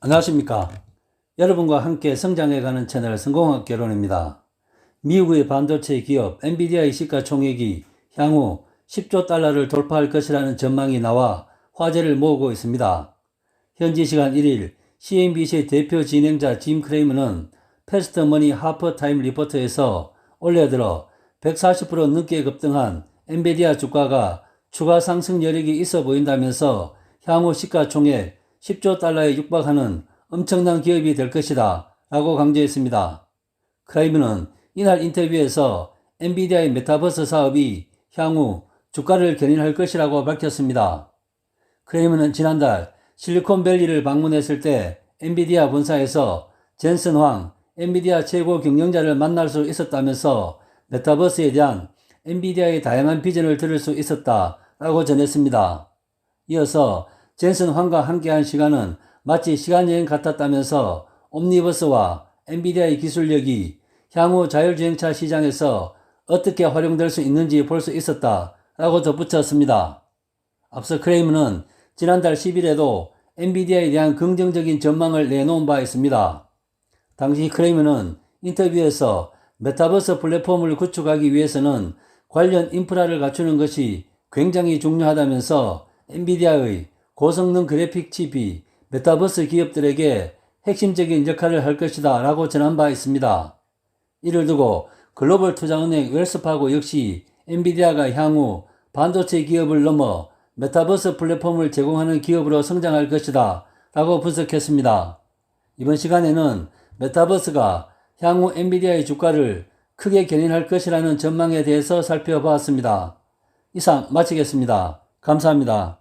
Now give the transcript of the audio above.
안녕하십니까. 여러분과 함께 성장해가는 채널 성공학 개론입니다. 미국의 반도체 기업 엔비디아의 시가총액이 향후 10조 달러를 돌파할 것이라는 전망이 나와 화제를 모으고 있습니다. 현지 시간 1일 CNBC의 대표 진행자 짐 크레이머는 패스트머니 하퍼타임 리포트에서 올해 들어 140% 넘게 급등한 엔비디아 주가가 추가 상승 여력이 있어 보인다면서 향후 시가총액 10조 달러에 육박하는 엄청난 기업이 될 것이다 라고 강조했습니다. 크라이브는 이날 인터뷰에서 엔비디아의 메타버스 사업이 향후 주가를 견인할 것이라고 밝혔습니다. 크레이머는 지난달 실리콘밸리를 방문했을 때 엔비디아 본사에서 젠슨 황 엔비디아 최고 경영자를 만날 수 있었다면서 메타버스에 대한 엔비디아의 다양한 비전을 들을 수 있었다라고 전했습니다. 이어서 젠슨 황과 함께한 시간은 마치 시간여행 같았다면서 옴니버스와 엔비디아의 기술력이 향후 자율주행차 시장에서 어떻게 활용될 수 있는지 볼 수 있었다 라고 덧붙였습니다. 앞서 크레이머는 지난달 10일에도 엔비디아에 대한 긍정적인 전망을 내놓은 바 있습니다. 당시 크레이머는 인터뷰에서 메타버스 플랫폼을 구축하기 위해서는 관련 인프라를 갖추는 것이 굉장히 중요하다면서 엔비디아의 고성능 그래픽 칩이 메타버스 기업들에게 핵심적인 역할을 할 것이다 라고 전한 바 있습니다. 이를 두고 글로벌 투자은행 웰스파고 역시 엔비디아가 향후 반도체 기업을 넘어 메타버스 플랫폼을 제공하는 기업으로 성장할 것이다 라고 분석했습니다. 이번 시간에는 메타버스가 향후 엔비디아의 주가를 크게 견인할 것이라는 전망에 대해서 살펴보았습니다. 이상 마치겠습니다. 감사합니다.